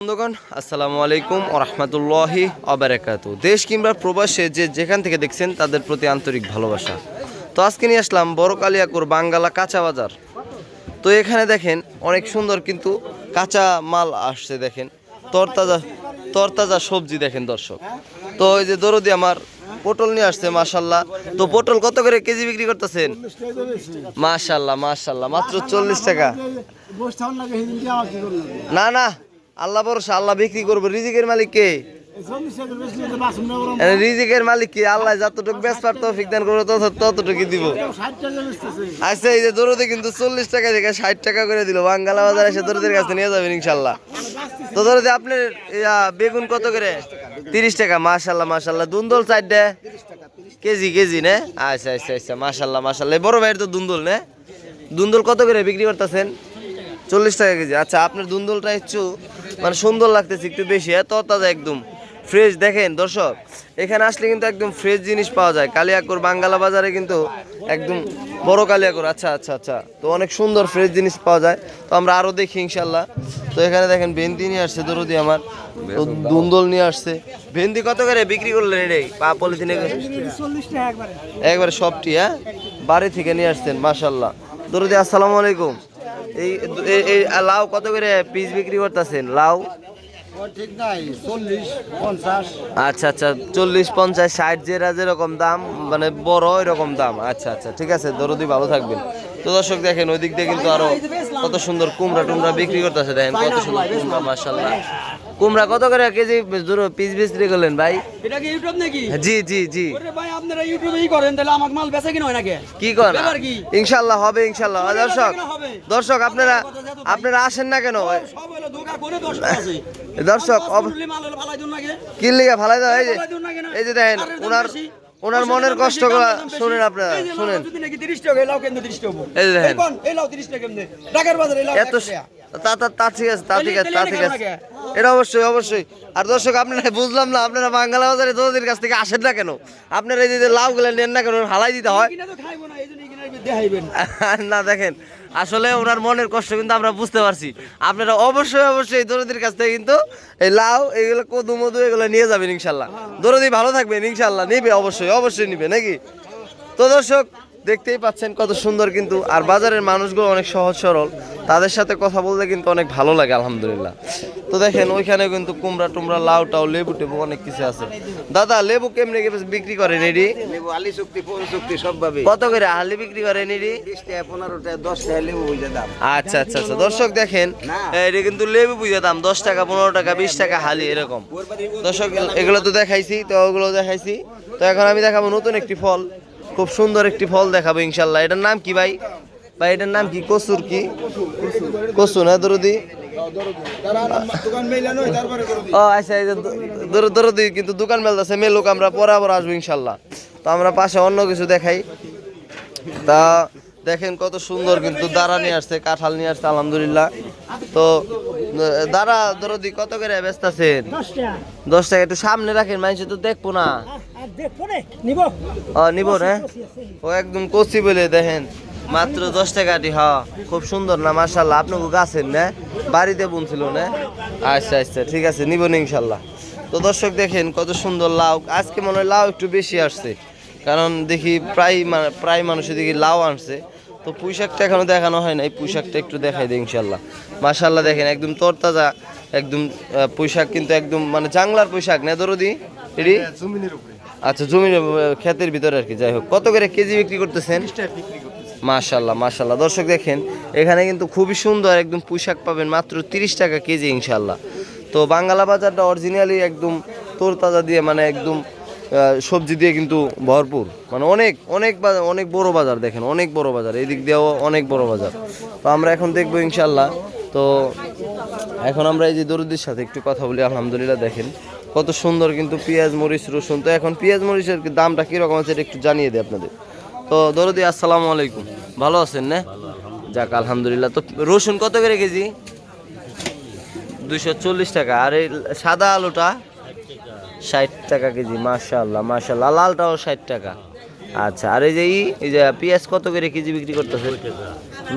বন্ধুগণ আসসালামু আলাইকুম রহমতুল্লাহি অবরাকাত দেশ কিংবা প্রবাসে যে যেখান থেকে দেখছেন তাদের প্রতি আন্তরিক ভালোবাসা। তো আজকে নিয়ে আসলাম বড় কালিয়াকুর বাঙ্গালা কাঁচা বাজার। তো এখানে দেখেন অনেক সুন্দর কিন্তু কাঁচা মাল আসছে দেখেন। তরতাজা তরতাজা সবজি দেখেন দর্শক। তো ওই যে দরদি আমার পটল নিয়ে আসছে মাশাল্লাহ তো পটল কত করে কেজি বিক্রি করতেছেন? মাশাল্লাহ মাশাল্লাহ মাত্র চল্লিশ টাকা। না না আল্লাহ ভরসা, আল্লাহ বিক্রি করব। রিজিকের মালিক কে? রিজিকের মালিক কি? আল্লাহ যতটুকু বেসপার তৌফিক দান করব তত ততটুকু দিব। আচ্ছা এই যে দরদে কিন্তু চল্লিশ টাকা থেকে ষাট টাকা করে দিল। বাঙ্গালা বাজার এসে দরদের কাছে নিয়ে যাবেন ইনশাল্লাহ। তো দরদে আপনার বেগুন কত করে? তিরিশ টাকা, মাশাল্লাহ মাশাল্লাহ। দুন্দল চারটে কেজি কেজি, নে? আচ্ছা আচ্ছা আচ্ছা মাশাল্লাহ মাশাল্লাহ। বড় ভাইয়ের তো দুন্দল, নে? দুন্দল কত করে বিক্রি করতেছেন? চল্লিশ টাকা কেজি। আচ্ছা আপনার দুন্দলটা একটু মানে সুন্দর লাগতেছে, একটু বেশি এত তাজা একদম। ফ্রেশ দেখেন, দর্শক, এখানে আসলে কিন্তু একদম ফ্রেশ জিনিস পাওয়া যায়। কালিয়াকুর বাঙ্গালা বাজারে কিন্তু একদম বড় কালিয়াকুর। আচ্ছা আচ্ছা আচ্ছা। তো অনেক সুন্দর ফ্রেশ জিনিস পাওয়া যায়। তো আমরা আরও দেখি ইনশাল্লাহ তো এখানে দেখেন, ভেন্দি নিয়ে আসছে, দরদি আমার। দুন্দল নিয়ে আসছে। ভেন্দি কত করে বিক্রি করলেন এটাই? পা পলিথিনে একবারে সবটি হ্যাঁ? বাড়ি থেকে নিয়ে আসছেন মাশাল্লাহ দরদি, আসসালামু আলাইকুম। এই এই- লাউ কত করে পিস বিক্রি করতেছেন? লাউ? চল্লিশ আচ্ছা আচ্ছা চল্লিশ পঞ্চাশ ষাট যেটা যেরকম দাম মানে বড় এরকম দাম। আচ্ছা আচ্ছা ঠিক আছে দরদি ভালো থাকবেন। তো দর্শক দেখেন ওই দিক দিয়ে কিন্তু আরও কত সুন্দর কুমড়া টুমড়া বিক্রি করতেছে দেখেন কত সুন্দর কুমড়া মাসাল্লাহ কুমড়া কত করে কেজি? পিস বিক্রি করলেন ভাই। এটা কি ইউটিউব নাকি? জি জি জি। ওরে ভাই আপনারা ইউটিউবেই করেন তাহলে আমাকে মাল বেচা কিনা হয় নাকি? কি কর? ব্যাপার কি? ইনশাল্লাহ হবে ইনশাল্লাহ আর দর্শক দর্শক আপনারা আপনারা আসেন না কেন? সব হলো ধোকা করে আছে। দর্শক ভালাই দিন নাকি? কি লিগে ভালাই দাও এই যে? এই যে দেখেন ওনার। ওনার মনের কষ্ট শুনেন আপনারা শুনেন যদি নাকি 30 টাকা এই কেন 30 টাকা এই দেখেন। এই কোন? এই লাউ 30 টাকা কেমনে? ঢাকার বাজারে এই এত তা ঠিক আছে তা ঠিক আছে তা ঠিক আছে এটা অবশ্যই অবশ্যই। আর দর্শক আপনারা বুঝলাম না আপনারা বাঙ্গালা বাজারে তোদের কাছ থেকে আসেন না কেন আপনারা এই যে লাউ গুলা নেন না কেন হালাই দিতে হয়। না দেখেন আসলে ওনার মনের কষ্ট কিন্তু আমরা বুঝতে পারছি। আপনারা অবশ্যই অবশ্যই দরদির কাছ থেকে কিন্তু এই লাউ এগুলো কদু মধু এগুলো নিয়ে যাবেন ইনশাল্লাহ। দরদি ভালো থাকবেন ইনশাল্লাহ নিবে অবশ্যই অবশ্যই নিবে নাকি? তো দর্শক দেখতেই পাচ্ছেন কত সুন্দর কিন্তু আর বাজারের মানুষগুলো অনেক সহজ সরল। তাদের সাথে কথা বলতে কিন্তু অনেক ভালো লাগে আলহামদুলিল্লাহ। তো দেখেন ওইখানে কিন্তু কুমড়া টুমড়া লাউ টাউ লেবু টেবু অনেক কিছু আছে। দাদা লেবু কেমনি বিক্রি করেন এডি? লেবু আলি চুক্তি ফোন চুক্তি সব ভাবে কত করে হালি বিক্রি করেন এডি? বিশ টাকা পনেরো টাকা দশ টাকা লেবু বুঝে দাম। আচ্ছা আচ্ছা আচ্ছা। দর্শক দেখেন। এটা কিন্তু লেবু বুঝে দাম দশ টাকা পনেরো টাকা বিশ টাকা হালি এরকম। দর্শক এগুলো তো দেখাইছি তো ওগুলো দেখাইছি। তো এখন আমি দেখাবো নতুন একটি ফল। খুব সুন্দর একটি ফল দেখাবো ইনশাল্লাহ। এটার নাম কি ভাই? ভাই এটার নাম কি? কসুর কি? কসু না দরদি? ও আচ্ছা দর- দরদি কিন্তু দোকান মেলতেছে মেলুক আমরা আসব ইনশাল্লাহ। তো আমরা পাশে অন্য কিছু দেখাই। তা দেখেন কত সুন্দর কিন্তু দাঁড়া নিয়ে আসছে কাঁঠাল নিয়ে আসছে আলহামদুলিল্লাহ। তো দাঁড়া দরদি কত করে ব্যস্ত আছেন? দশ টাকা একটু সামনে রাখেন মানুষ তো দেখব না। ও একদম কচি বলে দেখেন। মাত্র দশ টাকাটি হ, খুব সুন্দর না মার্শাল্লাহ আপনাকে গাছেন না? বাড়িতে বুনছিল না? আচ্ছা আচ্ছা ঠিক আছে, নিব না ইনশাল্লাহ তো দর্শক দেখেন, কত সুন্দর লাউ। আজকে মনে হয় লাউ একটু বেশি আসছে। কারণ দেখি প্রায় প্রায় মানুষের দেখি লাউ আনছে। তো পুঁইশাকটা এখনও দেখানো হয় নাই। পুঁইশাকটা একটু দেখাই দিই ইনশাল্লাহ মার্শাল্লাহ দেখেন, একদম তরতাজা, একদম পুঁইশাক কিন্তু একদম মানে জাংলার পুঁইশাক, না দরদি? এটি? জমিনের উপরে। আচ্ছা জমির ক্ষেতের ভিতরে আর কি যাই হোক। কত করে কেজি বিক্রি করতেছেন? মাশাল্লাহ মাশাল্লাহ দর্শক দেখেন এখানে কিন্তু খুবই সুন্দর একদম পোশাক পাবেন মাত্র তিরিশ টাকা কেজি ইনশাল্লাহ তো বাঙ্গালা বাজারটা অরিজিনালি একদম তোরতাজা দিয়ে মানে একদম সবজি দিয়ে কিন্তু ভরপুর। মানে অনেক অনেক বাজার অনেক বড় বাজার দেখেন অনেক বড় বাজার। এই দিক দিয়েও অনেক বড় বাজার। তো আমরা এখন দেখব ইনশাল্লাহ তো এখন আমরা এই যে দরুদের সাথে একটু কথা বলি আলহামদুলিল্লাহ দেখেন। কত সুন্দর কিন্তু পেঁয়াজ, মরিচ, রসুন। তো এখন পেঁয়াজ, মরিচের দামটা কীরকম আছে, এটা একটু জানিয়ে দিই আপনাদের। তো দরদি, আসসালামু আলাইকুম। ভালো আছেন না? যাক, আলহামদুলিল্লাহ। তো রসুন কত করে কেজি? দুশো চল্লিশ টাকা। আর এই সাদা আলুটা ষাট টাকা কেজি মাশাল্লাহ মাশাল্লাহ লালটাও ষাট টাকা। আচ্ছা আর এই যে এই যে পেঁয়াজ কত করে কেজি বিক্রি করতেছে?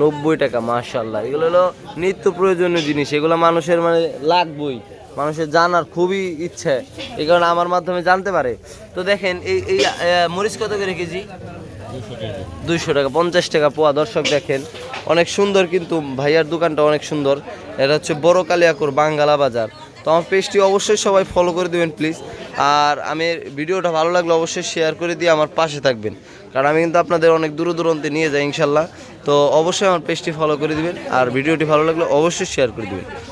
নব্বই টাকা মাশাল্লাহ এগুলো হলো নিত্য প্রয়োজনীয় জিনিস। এগুলো মানুষের মানে লাগবই। মানুষের জানার খুবই ইচ্ছে এই কারণে আমার মাধ্যমে জানতে পারে। তো দেখেন এই এই মরিচ কত করে কেজি? দুইশো টাকা। পঞ্চাশ টাকা পোয়া। দর্শক দেখেন অনেক সুন্দর কিন্তু ভাইয়ার দোকানটা অনেক সুন্দর। এটা হচ্ছে বড় কালিয়াকুর বাঙ্গালা বাজার। তো আমার পেজটি অবশ্যই সবাই ফলো করে দেবেন প্লিজ আর আমি ভিডিওটা ভালো লাগলে অবশ্যই শেয়ার করে দিয়ে আমার পাশে থাকবেন। কারণ আমি কিন্তু আপনাদের অনেক দূর দূরান্তে নিয়ে যাই ইনশাল্লাহ। তো অবশ্যই আমার পেজটি ফলো করে দিবেন আর ভিডিওটি ভালো লাগলে অবশ্যই শেয়ার করে দিবেন।